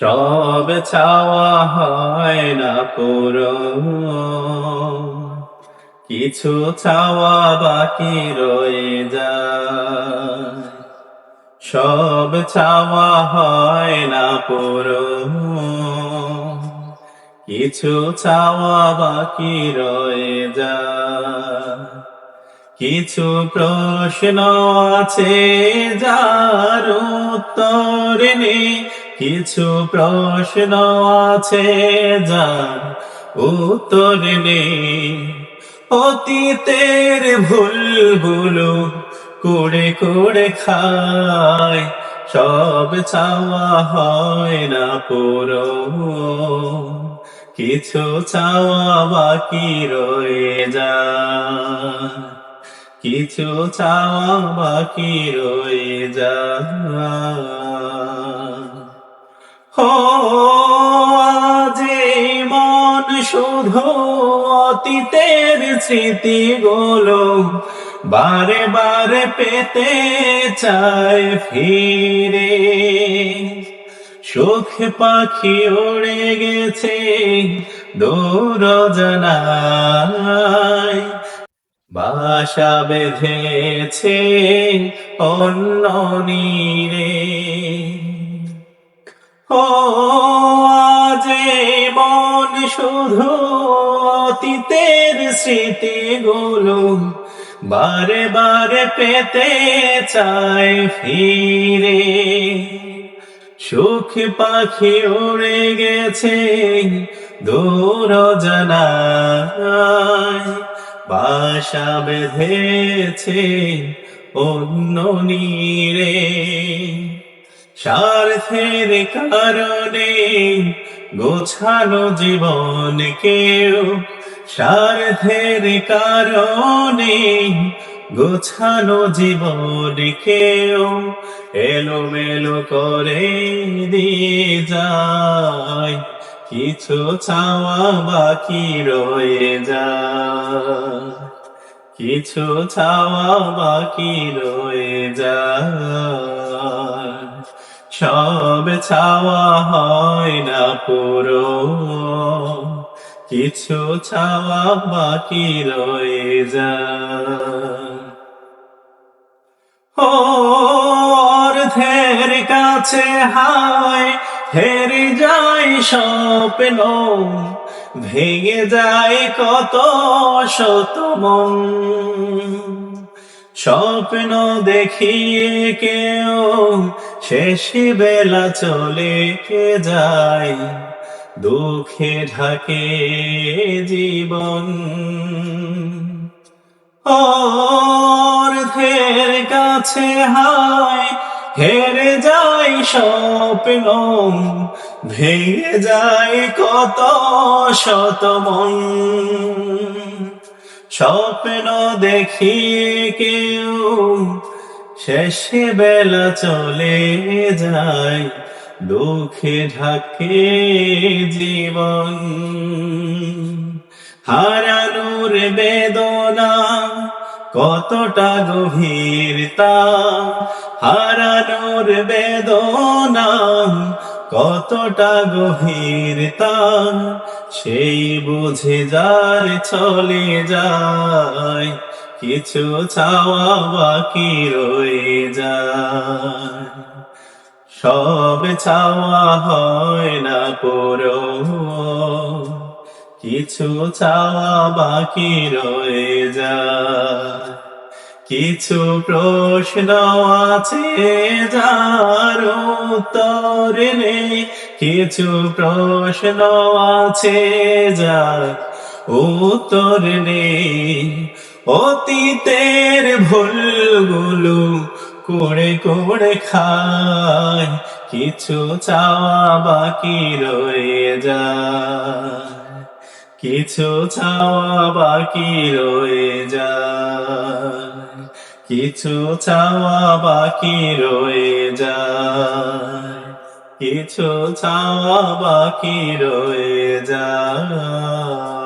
সব চাওয়া হয় না পুরো কিছু চাওয়া বাকি রয়ে যায়। সব চাওয়া হয় না পুরো কিছু চাওয়া বাকি রয়ে যায়। কিছু প্রশ্ন আছে যার উত্তর নেই। কিছু প্রশ্ন আছে যার উত্তর নেই। অতীতের ভুলগুলো করে করে খায়, সব চাওয়া হয় না পুরো কিছু চাওয়া বাকি রয়ে যায়। কিছু চাওয়া বাকি রয়ে যায়। যে মন শুধু অতীতের স্মৃতিগুলো বারে বারে পেতে চায় ফিরে। সুখ পাখি উড়ে গেছে দূর জানায় বাসা বেঁধেছে অন্য নীরে। ও যে মন শুধু অতীতের স্মৃতিগুলো বারে বারে পেতে চায় ফিরে। সুখ পাখি উড়ে গেছে দূর জানায়, বাসা বেঁধেছে অন্য নীরে। স্বার্থের কারণে গোছানো জীবন কেউ। স্বার্থের কারণে গোছানো জীবন কেউ। এলোমেলো করে দিয়ে যায়, কিছু চাওয়া বাকি রয়ে যায়। কিছু চাওয়া বাকি রয়ে যায়। চাওয়া হয় না পুরো। কিছু চাওয়া বাকি রয়ে যায়। অর্ধের কাছে হায়, হেরে যায় স্বপ্ন। ভেঙে যায় কত শত মন। স্বপ্ন দেখিয়ে কেউ শেষ বেলা চলে কে যায়? দুঃখে ঢাকে জীবন। অর্ধের কাছে হায়, হেরে যায় স্বপ্ন। ভেঙে যায় কত শত মন। স্বপ্ন দেখি কেউ শেষে বেলা চলে যায়, দুঃখে ঢাকে জীবন। হারানোর বেদনা, কতটা গভীর তা। হারানোর বেদনা, কতটা গভীর সেই বুঝে যার চলে যায় কিছু চাওয়া বাকি রয়ে যায়। সব চাওয়া হয় না পুরো কিছু চাওয়া বাকি রয়ে যায়। কিছু প্রশ্ন আছে যার উত্তর নেই। কিছু প্রশ্ন আছে যার উত্তর নেই। অতীতের ভুলগুলো করে করে খায় কিছু চাওয়া বাকি রয়ে যায়। কিছু চাওয়া বাকি রয়ে যায়। কিছু চাওয়া বাকি রয়ে যায়। কিছু চাওয়া বাকি রয়ে যায়।